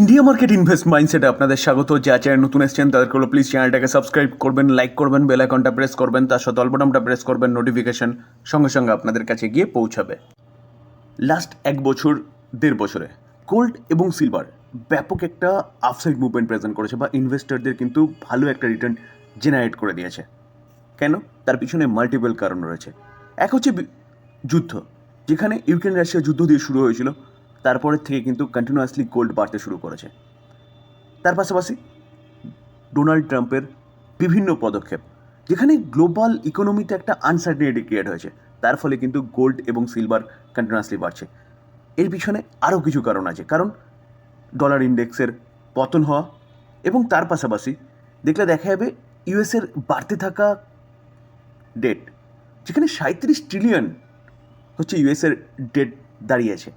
India market invest মাইন্ডসেটে আপনাদের স্বাগত। যা চ্যানেল নতুন এসছেন, তাদেরকে হলো প্লিজ চ্যানেলটাকে সাবস্ক্রাইব করবেন লাইক করবেন বেল আইকনটা প্রেস করবেন, তার সাথে অল্পটামটা প্রেস করবেন নোটিফিকেশন সঙ্গে সঙ্গে আপনাদের কাছে গিয়ে পৌঁছাবে। লাস্ট এক বছর, দেড় বছরে গোল্ড এবং সিলভার ব্যাপক একটা আফসাইড মুভমেন্ট প্রেজেন্ট করেছে বা ইনভেস্টরদের কিন্তু ভালো একটা রিটার্ন জেনারেট করে দিয়েছে। কেন? তার পিছনে মাল্টিপল কারণ রয়েছে। এক হচ্ছে যুদ্ধ, যেখানে ইউক্রেন রাশিয়া যুদ্ধ দিয়ে শুরু হয়েছিল। তারপরের থেকে কিন্তু কন্টিনিউয়াসলি গোল্ড বাড়তে শুরু করেছে। তার পাশাপাশি ডোনাল্ড ট্রাম্পের বিভিন্ন পদক্ষেপ, যেখানে গ্লোবাল ইকোনমিতে একটা আনসার্টিনিটি ক্রিয়েট হয়েছে। তার ফলে কিন্তু গোল্ড এবং সিলভার কন্টিনিউয়াসলি বাড়ছে। এর পিছনে আরও কিছু কারণ আছে। কারণ ডলার ইন্ডেক্সের পতন হওয়া এবং তার পাশাপাশি দেখলে দেখা যাবে ইউএসের বাড়তে থাকা ডেট যেখানে সাঁত্রিশ ট্রিলিয়ন হচ্ছে ইউএসের ডেট দাঁড়িয়েছে।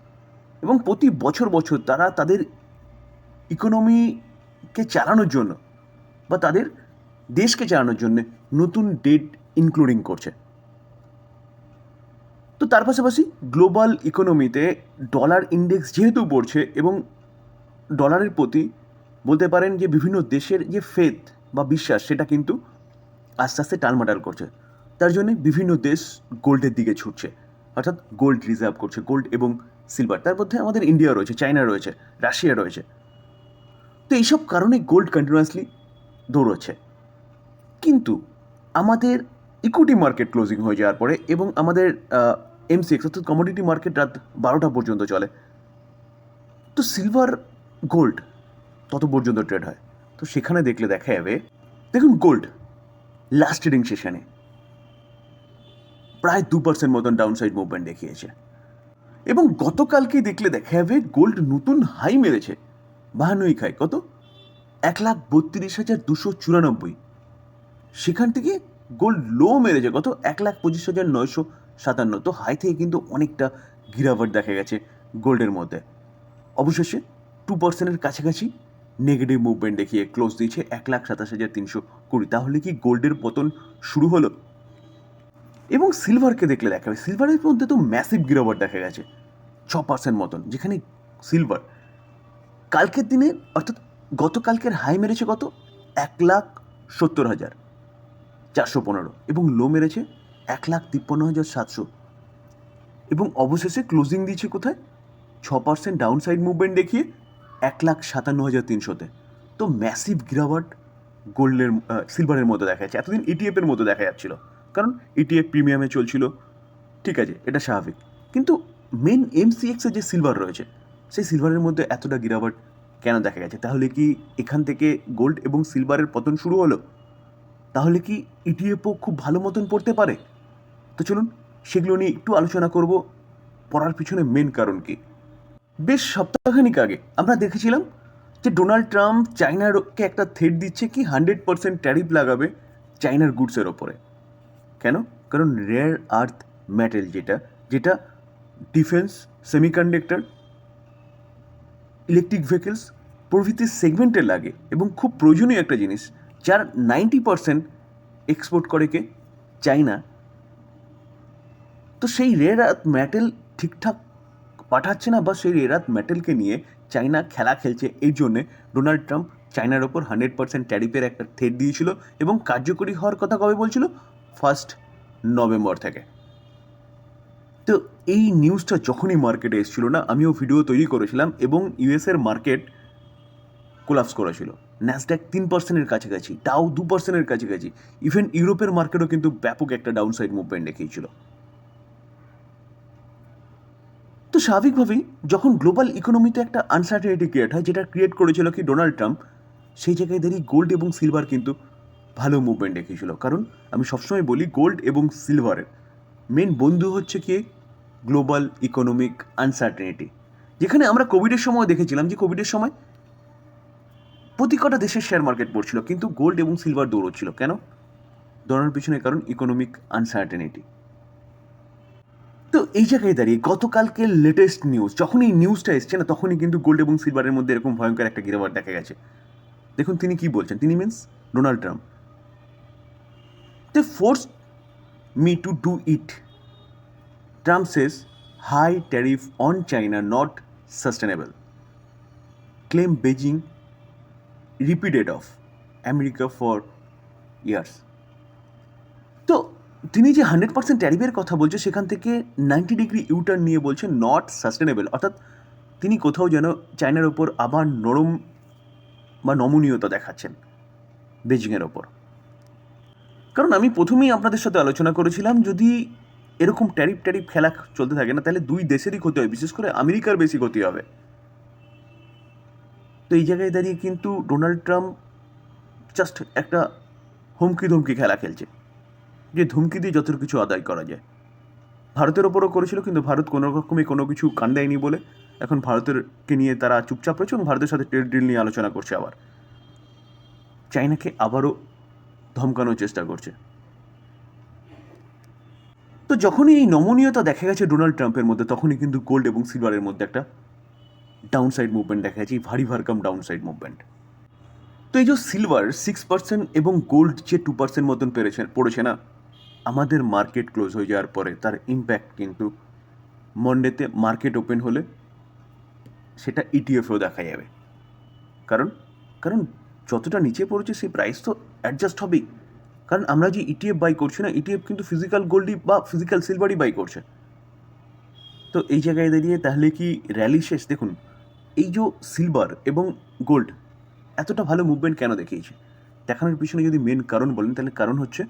এবং প্রতি বছর বছর তারা তাদের ইকোনমিকে চালানোর জন্য বা তাদের দেশকে চালানোর জন্য নতুন ডেট ইনক্লুডিং করছে। তো তার পাশাপাশি গ্লোবাল ইকোনমিতে ডলার ইন্ডেক্স যেহেতু পড়ছে এবং ডলারের প্রতি বলতে পারেন যে বিভিন্ন দেশের যে ফেথ বা বিশ্বাস সেটা কিন্তু আস্তে আস্তে টালমাটাল করছে। তার জন্য বিভিন্ন দেশ গোল্ডের দিকে ছুটছে। অর্থাৎ গোল্ড রিজার্ভ করছে। গোল্ড এবং সিলভার তার মধ্যে আমাদের ইন্ডিয়া রয়েছে চায়না রয়েছে রাশিয়া রয়েছে। তো এইসব কারণে গোল্ড কন্টিনিউয়াসলি দৌড়চ্ছে। কিন্তু আমাদের ইকুইটি মার্কেট ক্লোজিং হয়ে যাওয়ার পরে এবং আমাদের এমসিএক্স অর্থাৎ কমোডিটি মার্কেট রাত বারোটা পর্যন্ত চলে। তো সিলভার গোল্ড তত পর্যন্ত ট্রেড হয়। তো সেখানে দেখলে দেখা যাবে, দেখুন গোল্ড লাস্ট ট্রেডিং সেশনে প্রায় দু পার্সেন্ট মতন ডাউনসাইড মুভমেন্ট দেখিয়েছে। এবং গতকালকেই দেখলে দেখা যাবে গোল্ড নতুন হাই মেরেছে। বাহান্নই খায়, কত? এক লাখ বত্রিশ হাজার দুশো চুরানব্বই। সেখান থেকে গোল্ড লো মেরেছে, কত? এক লাখ পঁচিশ হাজার নয়শো সাতান্ন। তো হাই থেকে কিন্তু অনেকটা গিরাভাট দেখা গেছে গোল্ডের মধ্যে। অবশেষে টু পার্সেন্টের কাছাকাছি নেগেটিভ মুভমেন্ট দেখিয়ে ক্লোজ দিয়েছে এক লাখ সাতাশ হাজার তিনশো কুড়ি। তাহলে কি গোল্ডের পতন শুরু হলো? এবং সিলভারকে দেখলে দেখা যাবে সিলভারের মধ্যে তো ম্যাসিভ গিরাভাট দেখা গেছে। পার্সেন্ট মতন, যেখানে সিলভার কালকের দিনে, অর্থাৎ গতকালকের হাই মেরেছে কত? এক লাখ সত্তর হাজার চারশো পনেরো। এবং লো মেরেছে এক লাখ তিপ্পান্ন হাজার সাতশো। এবং অবশেষে ক্লোজিং দিয়েছে কোথায়? ছ পার্সেন্ট ডাউন সাইড মুভমেন্ট দেখিয়ে এক লাখ সাতান্ন হাজার তিনশোতে। তো ম্যাসিভ গিরাওয়াট গোল্ডের সিলভারের মতো দেখা যাচ্ছে। এতদিন ইটিএফের মতো দেখা যাচ্ছিল। কারণ ইটিএফ প্রিমিয়ামে চলছিল। ঠিক আছে, এটা স্বাভাবিক। কিন্তু মেন এমসিএক্সের যে সিলভার রয়েছে, সেই সিলভারের মধ্যে এতটা গিরাওয়াট কেন দেখা গেছে? তাহলে কি এখান থেকে গোল্ড এবং সিলভারের পতন শুরু হলো? তাহলে কি ইটিএফও খুব ভালো মতন পড়তে পারে? তো চলুন, সেগুলো নিয়ে একটু আলোচনা করব। পড়ার পিছনে মেন কারণ কি? বেশ সপ্তাহখানিক আগে আমরা দেখেছিলাম যে ডোনাল্ড ট্রাম্প চায়নারকে একটা থ্রেট দিচ্ছে কি হান্ড্রেড পার্সেন্ট ট্যারিফ লাগাবে চায়নার গুডসের ওপরে। কেন? কারণ রেয়ার আর্থ মেটেল যেটা যেটা ডিফেন্স সেমিকন্ডাক্টর ইলেকট্রিক ভেহিকলস প্রভৃতি সেগমেন্টে লাগে এবং খুব প্রয়োজনীয় একটা জিনিস, যার নাইনটি পার্সেন্ট এক্সপোর্ট করে কে? চায়না। তো সেই রেয়ার আর্থ মেটেল ঠিকঠাক পাঠাচ্ছে না বা সেই রেয়ার আর্থ মেটেলকে নিয়ে চায়না খেলা খেলছে, এই জন্যে ডোনাল্ড ট্রাম্প চায়নার ওপর হান্ড্রেড পার্সেন্ট ট্যারিফের একটা থ্রেট দিয়েছিল এবং কার্যকরী হওয়ার কথা কবে বলছিল? ফার্স্ট নভেম্বর থেকে। তো এই নিউজটা যখনই মার্কেটে এসেছিল না, আমিও ভিডিও তৈরি করেছিলাম এবং ইউএসের মার্কেট কোলাপস করেছিল ন্যাসড্যাক তিন পার্সেন্টের কাছাকাছি টাও দু পার্সেন্টের কাছাকাছি। ইভেন ইউরোপের মার্কেটও কিন্তু ব্যাপক একটা ডাউনসাইড মুভমেন্ট দেখিয়েছিল। তো স্বাভাবিকভাবেই যখন গ্লোবাল ইকোনমিতে একটা আনসার্টেনিটি ক্রিয়েট হয়, যেটা ক্রিয়েট করেছিল কি ডোনাল্ড ট্রাম্প সেই জায়গায় দাঁড়িয়ে গোল্ড এবং সিলভার কিন্তু ভালো মুভমেন্ট দেখিয়েছিল। কারণ আমি সবসময় বলি গোল্ড এবং সিলভারের মেন বন্ধু হচ্ছে কি গ্লোবাল ইকোনমিক আনসার্টেনিটি যেখানে আমরা কোভিডের সময় দেখেছিলাম যে কোভিডের সময় প্রতি কটা দেশের শেয়ার মার্কেট পড়ছিল, কিন্তু গোল্ড এবং সিলভার দৌড়চ্ছিল। কেন? দৌড়ানোর পিছনে কারণ ইকোনমিক আনসার্টেনিটি তো এই জায়গায় দাঁড়িয়ে গতকালকে লেটেস্ট নিউজ যখন এই নিউজটা এসছে না, তখনই কিন্তু গোল্ড এবং সিলভারের মধ্যে এরকম ভয়ঙ্কর একটা গিরাবার দেখা গেছে। দেখুন তিনি কি বলছেন। তিনি means Donald Trump they force me to do it Trump says high tariff on China not sustainable claim Beijing repeated of America for years তো তিনি যে হান্ড্রেড পার্সেন্ট ট্যারিফের কথা বলছে, সেখান থেকে নাইনটি ডিগ্রি ইউটার্ন নিয়ে বলছে নট সাস্টেনেবল অর্থাৎ তিনি কোথাও যেন চায়নার ওপর আবার নরম বা নমনীয়তা দেখাচ্ছেন বেজিংয়ের ওপর। কারণ আমি প্রথমেই আপনাদের সাথে আলোচনা করেছিলাম, যদি এরকম ট্যারিফ ট্যারিফ খেলা চলতে থাকে না, তাহলে দুই দেশেরই ক্ষতি হয়, বিশেষ করে আমেরিকার বেশি ক্ষতি হবে। তো এই জায়গায় দাঁড়িয়ে কিন্তু ডোনাল্ড ট্রাম্প জাস্ট একটা হুমকি ধমকি খেলা খেলছে, যে ধমকি দিয়ে যত কিছু আদায় করা যায়। ভারতের ওপরও করেছিল, কিন্তু ভারত কোনো রকমই কোনো কিছু কান দেয়নি বলে। এখন ভারতেরকে নিয়ে তারা চুপচাপ রয়েছে এবং ভারতের সাথে ট্রেড ডিল নিয়ে আলোচনা করছে আবার। চাইনাকে আবারও ধমকানোর চেষ্টা করছে। যখনই এই নমনীয়তা দেখা গেছে ডোনাল্ড ট্রাম্পের মধ্যে, তখনই কিন্তু গোল্ড এবং সিলভারের মধ্যে একটা ডাউন সাইড মুভমেন্ট দেখা গেছে, এই ভারী ভারকাম ডাউন সাইড মুভমেন্ট তো এই যে সিলভার সিক্স পার্সেন্ট এবং গোল্ড যে টু পার্সেন্ট মতন পেরেছে, পড়েছে না, আমাদের মার্কেট ক্লোজ হয়ে যাওয়ার পরে তার ইম্প্যাক্ট কিন্তু মন্ডেতে মার্কেট ওপেন হলে সেটা E ইটিএফেও দেখা যাবে। কারণ কারণ যতটা নিচে পড়েছে, সেই প্রাইস তো অ্যাডজাস্ট হবেই। কারণ আমরা যে ইটিএফ বাই করছি না ইটিএফ কিন্তু ফিজিক্যাল গোল্ডই বা ফিজিক্যাল সিলভারই বাই করছে। তো এই জায়গায় দাঁড়িয়ে তাহলে কি র্যালি শেষ? দেখুন, এই যে সিলভার এবং গোল্ড এতটা ভালো মুভমেন্ট কেন দেখিয়েছে? দেখানোর পিছনে যদি মেন কারণ বলেন, তাহলে কারণ হচ্ছে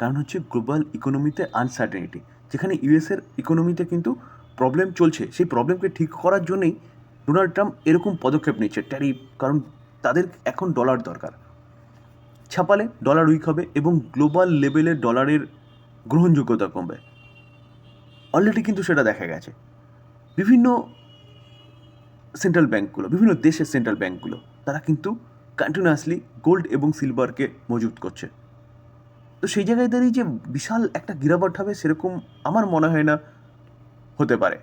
কারণ হচ্ছে গ্লোবাল ইকোনমিতে আনসার্টেনিটি যেখানে ইউএসের ইকোনমিতে কিন্তু প্রবলেম চলছে। সেই প্রবলেমকে ঠিক করার জন্যই ডোনাল্ড ট্রাম্প এরকম পদক্ষেপ নিচ্ছে ট্যারিফ কারণ তাদের এখন ডলার দরকার। ছাপালে ডলার উইক হবে এবং গ্লোবাল লেভেলে ডলারের গ্রহণযোগ্যতা কমবে। অলরেডি কিন্তু সেটা দেখা গেছে। বিভিন্ন সেন্ট্রাল ব্যাঙ্কগুলো বিভিন্ন দেশের সেন্ট্রাল ব্যাঙ্কগুলো তারা কিন্তু কন্টিনিউয়াসলি গোল্ড এবং সিলভারকে মজুত করছে। তো সেই জায়গায় দাঁড়িয়ে যে বিশাল একটা গিরাবট হবে সেরকম আমার মনে হয় না হতে পারে।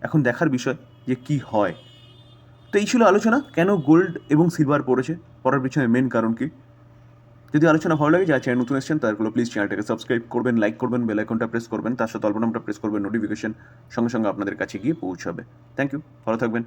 এখন দেখার বিষয় যে কি হয়। তো এই ছিল আলোচনা, কেন গোল্ড এবং সিলভার পড়েছে? পড়ার পিছনে মেন কারণ কি? যদি আলোচনা ভালো লাগে যা চ্যানেল নতুন এসেছেন তারপর প্লিজ চ্যানেলটাকে সাবস্ক্রাইব করবেন লাইক করবেন বেল আইকনটা প্রেস করবেন, তার সাথে অল্প নামটা প্রেস করবেন নোটিফিকেশন সঙ্গে সঙ্গে আপনাদের কাছে গিয়ে পৌঁছাবে। থ্যাংক ইউ ভালো থাকবেন।